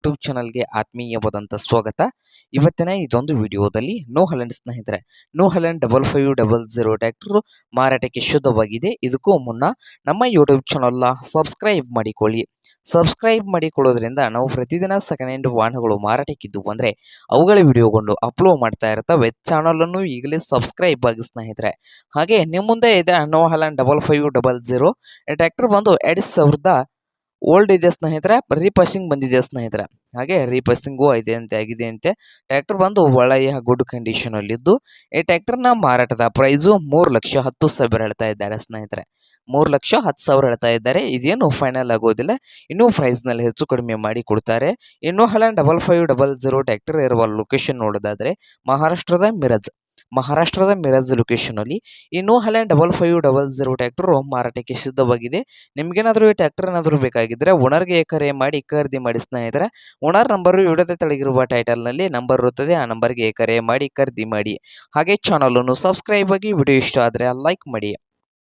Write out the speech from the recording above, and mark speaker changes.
Speaker 1: YouTube ಚಾನಲ್ಗೆ ಆತ್ಮೀಯವಾದಂಥ ಸ್ವಾಗತ. ಇವತ್ತಿನ ಇದೊಂದು ವಿಡಿಯೋದಲ್ಲಿ ನೋ ಹಲೆಂಡ್ ಸ್ನೇಹಿತರೆ, New Holland double five double zero tractor ಮಾರಾಟಕ್ಕೆ ಶುದ್ಧವಾಗಿದೆ. ಇದಕ್ಕೂ ಮುನ್ನ ನಮ್ಮ ಯೂಟ್ಯೂಬ್ ಚಾನಲ್ನ ಸಬ್ಸ್ಕ್ರೈಬ್ ಮಾಡಿಕೊಳ್ಳಿ. ಸಬ್ಸ್ಕ್ರೈಬ್ ಮಾಡಿಕೊಳ್ಳೋದ್ರಿಂದ ನಾವು ಪ್ರತಿದಿನ ಸೆಕೆಂಡ್ ಹ್ಯಾಂಡ್ ವಾಹನಗಳು ಮಾರಾಟಕ್ಕಿದ್ದು ಅಂದರೆ ಅವುಗಳ ವಿಡಿಯೋಗೊಂಡು ಅಪ್ಲೋಡ್ ಮಾಡ್ತಾ ಇರ್ತವೆ. ಚಾನಲನ್ನು ಈಗಲೇ ಸಬ್ಸ್ಕ್ರೈಬ್ ಆಗಿ ಸ್ನೇಹಿತರೆ. ಹಾಗೆ ನಿಮ್ಮ ಮುಂದೆ ಇದೆ New Holland double five double zero tractor ಬಂದು ಎರಡು ಸಾವಿರದ ಓಲ್ಡ್ ಇದೆ ಸ್ನೇಹಿತರೆ, ರೀಪಾಸಿಂಗ್ ಬಂದಿದೆ ಸ್ನೇಹಿತರೆ. ಹಾಗೆ ರೀಪಾಸಿಂಗು ಇದೆ ಅಂತೆ, ಆಗಿದೆ ಅಂತೆ. ಟ್ರ್ಯಾಕ್ಟರ್ ಬಂದು ಒಳ್ಳೆಯ ಗುಡ್ ಕಂಡೀಷನ್ ಅಲ್ಲಿದ್ದು. ಈ ಟ್ರ್ಯಾಕ್ಟರ್ನ ಮಾರಾಟದ ಪ್ರೈಸು ಮೂರು ಲಕ್ಷ ಹತ್ತು ಸಾವಿರ ಹೇಳ್ತಾ ಇದ್ದಾರೆ ಸ್ನೇಹಿತರೆ. ಮೂರು ಲಕ್ಷ ಹತ್ತು ಸಾವಿರ ಹೇಳ್ತಾ ಇದ್ದಾರೆ. ಇದೇನು ಫೈನಲ್ ಆಗೋದಿಲ್ಲ. ಇನ್ನೂ ಪ್ರೈಸ್ನಲ್ಲಿ ಹೆಚ್ಚು ಕಡಿಮೆ ಮಾಡಿ ಕೊಡ್ತಾರೆ. ಇನ್ನು ಹಲ double five double zero tractor ಇರುವ ಲೊಕೇಶನ್ ನೋಡೋದಾದ್ರೆ ಮಹಾರಾಷ್ಟ್ರದ ಮಿರಜ್. ಮಹಾರಾಷ್ಟ್ರದ ಮಿರಜ್ ಲೊಕೇಶನಲ್ಲಿ ಇನ್ನು ಹಳೆ double five double zero tractor ಮಾರಾಟಕ್ಕೆ ಸಿದ್ಧವಾಗಿದೆ. ನಿಮಗೇನಾದರೂ ಈ ಟ್ಯಾಕ್ಟರ್ ಏನಾದರೂ ಬೇಕಾಗಿದ್ದರೆ ಓನರ್ಗೆ ಕರೆ ಮಾಡಿ ಖರೀದಿ ಮಾಡಿ ಸ್ನೇಹಿತರೆ, ಓನರ್ ನಂಬರು ವಿಡಿಯೋದ ತೆಳಗಿರುವ ಟೈಟಲ್ನಲ್ಲಿ ನಂಬರ್ ಇರುತ್ತದೆ, ಆ ನಂಬರ್ಗೆ ಕರೆ ಮಾಡಿ ಖರೀದಿ ಮಾಡಿ. ಹಾಗೆ ಚಾನಲನ್ನು ಸಬ್ಸ್ಕ್ರೈಬ್ ಆಗಿ ವಿಡಿಯೋ ಇಷ್ಟ ಆದರೆ ಲೈಕ್ ಮಾಡಿ.